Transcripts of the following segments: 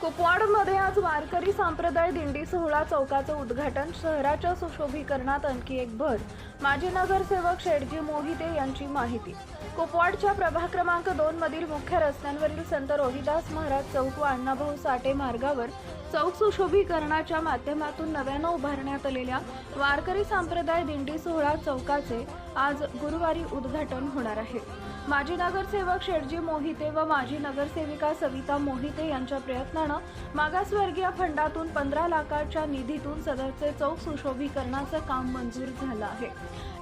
कुपवाडमध्ये आज वारकरी संप्रदाय दिंडी सोहळा चौकाचं उद्घाटन शहराच्या सुशोभीकरणात आणखी एक भर माजी नगरसेवक शेटजी मोहिते यांची माहिती. कुपवाडच्या प्रभाग क्रमांक दोन मधील मुख्य रस्त्यांवरील संत रोहिदास महाराज चौक व अण्णाभाऊ साठे मार्गावर चौक सुशोभीकरणाच्या माध्यमातून नव्यानं उभारण्यात आलेल्या वारकरी संप्रदाय दिंडी सोहळा चौकाचे आज गुरुवारी उद्घाटन होणार आहे. माजी नगरसेवक शेटजी मोहिते व माजी नगरसेविका सविता मोहिते यांच्या प्रयत्नानं मागासवर्गीय फंडातून पंधरा लाखाच्या निधीतून सदरचे चौक सुशोभीकरणाचं काम मंजूर झालं आहे.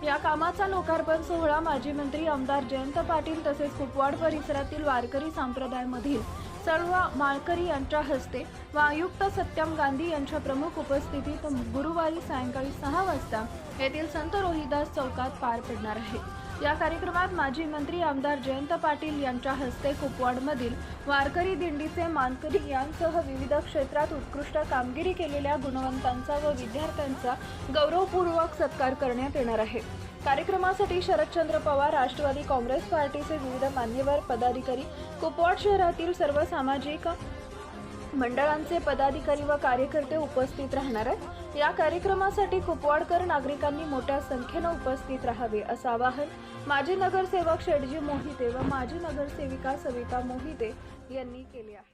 या कामाचा लोकार्पण सोहळा माजी मंत्री आमदार जयंत पाटील तसेच कुपवाड परिसरातील वारकरी संप्रदायामधील सर्व माळकरी यांच्या हस्ते व आयुक्त सत्यम गांधी यांच्या प्रमुख उपस्थितीत गुरुवारी सायंकाळी सहा वाजता येथील संत रोहिदास चौकात पार पडणार आहे. या कार्यक्रमात माजी मंत्री आमदार जयंत पाटील यांच्या हस्ते कुपवाडमधील वारकरी दिंडीचे मानकरी यांसह विविध क्षेत्रात उत्कृष्ट कामगिरी केलेल्या गुणवंतांचा व विद्यार्थ्यांचा गौरवपूर्वक सत्कार करण्यात येणार आहे. कार्यक्रमासाठी शरदचंद्र पवार राष्ट्रवादी काँग्रेस पार्टीचे विविध मान्यवर पदाधिकारी कुपवाड शहरातील सर्व सामाजिक मंडळांचे पदाधिकारी व कार्यकर्ते उपस्थित राहणार आहेत. या कार्यक्रमासाठी कुपवाडकर नागरिकांनी मोठ्या संख्येनं उपस्थित राहावे असं आवाहन माजी नगरसेवक शेटजी मोहिते व माजी नगरसेविका सविता मोहिते यांनी केले आहे.